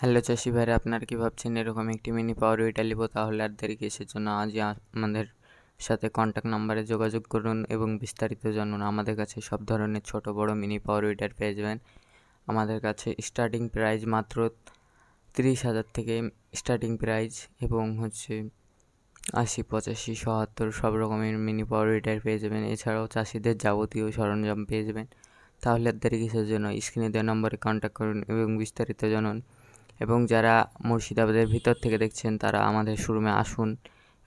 Hello চাষি ভাইরা, আপনারা কি ভাবছেন এরকম একটি মিনি পাওয়ার উইটার নিব তাহলে আর দেরি কিসের জন্য? আজই আ- আমাদের সাথে কন্ট্যাক্ট নাম্বারে যোগাযোগ করুন এবং বিস্তারিত জানুন। আমাদের কাছে সব ধরনের ছোট, বড় মিনি পাওয়ার উইটার পেয়ে যাবেন। আমাদের কাছে স্টার্টিং প্রাইস মাত্র তিরিশ হাজার থেকে স্টার্টিং প্রাইস এবং হচ্ছে আশি, পঁচাশি, সত্তর সব রকমের মিনি পাওয়ার উইটার পেয়ে যাবেন। এছাড়াও চাষিদের যাবতীয় সরঞ্জাম পেয়ে যাবেন। তাহলে আর দেরি কিসের জন্য? স্ক্রিনে দেওয়া নম্বরে কন্ট্যাক্ট করুন এবং বিস্তারিত জানুন। এবং যারা মুর্শিদাবাদের ভিতর থেকে দেখছেন, তারা আমাদের শোরুমে আসুন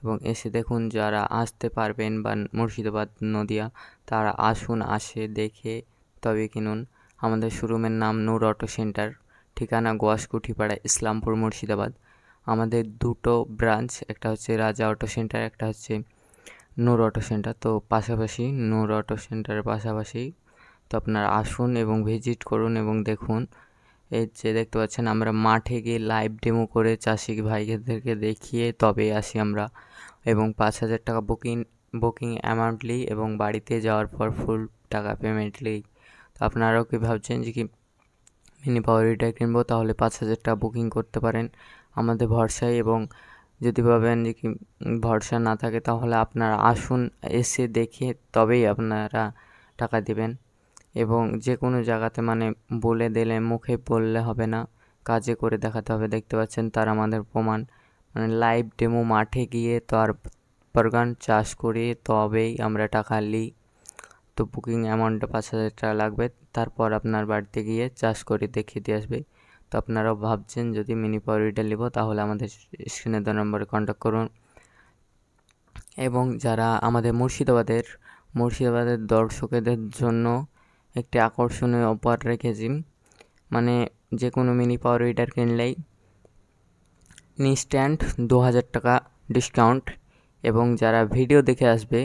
এবং এসে দেখুন যারা আসতে পারবেন বা মুর্শিদাবাদ নদিয়া, তারা আসুন, আসে, দেখে তবে কিনুন। আমাদের শোরুমের নাম নূর অটো সেন্টার, ঠিকানা গোয়াসকুঠিপাড়া ইসলামপুর, মুর্শিদাবাদ। আমাদের দুটো ব্রাঞ্চ, একটা হচ্ছে রাজা অটো সেন্টার, একটা হচ্ছে নূর অটো সেন্টার। তো পাশাপাশি নূর অটো সেন্টারের পাশাপাশি তো আপনারা আসুন এবং ভিজিট করুন এবং দেখুন এই যে দেখতে পাচ্ছেন, আমরা মাঠে গিয়ে লাইভ ডেমো করে চাষি ভাইদেরকে দেখিয়ে তবে আসি আমরা। এবং পাঁচ হাজার টাকা বুকিং বুকিং অ্যামাউন্টলি এবং বাড়িতে যাওয়ার পর ফুল টাকা পেমেন্টলি তো আপনারাও কি ভাবছেন যে কি মিনি পাওয়ার হিটার কিনবো? তাহলে পাঁচ হাজার টাকা বুকিং করতে পারেন আমাদের ভরসায় এবং যদি ভাবেন যে কি ভরসা না থাকে তাহলে আপনারা আসুন, এসে দেখে তবেই আপনারা টাকা দিবেন। এবং যে কোনো জায়গাতে মানে বলে দিলে, মুখে বললে হবে না। কাজে করে দেখাতে হবে। দেখতে পাচ্ছেন তার আমাদের প্রমাণ। মানে লাইভ ডেমো মাঠে গিয়ে তার বাগান চাষ করে তবেই আমরা টাকা নিই। তো বুকিং অ্যামাউন্টটা পাঁচ হাজার টাকা লাগবে। তারপর আপনার বাড়িতে গিয়ে চাষ করে দেখিয়ে দিয়ে আসবে। তো আপনারাও ভাবছেন, যদি মিনি পাওয়ার উইটার নিব, তাহলে আমাদের স্ক্রিনে দেওয়া নম্বরে কন্ট্যাক্ট করুন। এবং যারা আমাদের মুর্শিদাবাদের মুর্শিদাবাদের দর্শকদের জন্য একটি আকর্ষণীয় অফার রেখেছি। মানে যে কোনো মিনি পাওয়ার উইটার কিনলেই। ইনস্ট্যান্ট দু হাজার টাকা ডিসকাউন্ট এবং যারা ভিডিও দেখে আসবে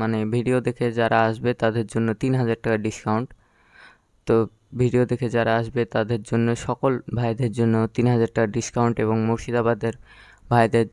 মানে ভিডিও দেখে যারা আসবে তাদের জন্য তিন হাজার টাকা ডিসকাউন্ট তো ভিডিও দেখে যারা আসবে তাদের জন্য সকল ভাইদের জন্য তিন হাজার টাকা ডিসকাউন্ট এবং মুর্শিদাবাদের ভাইদের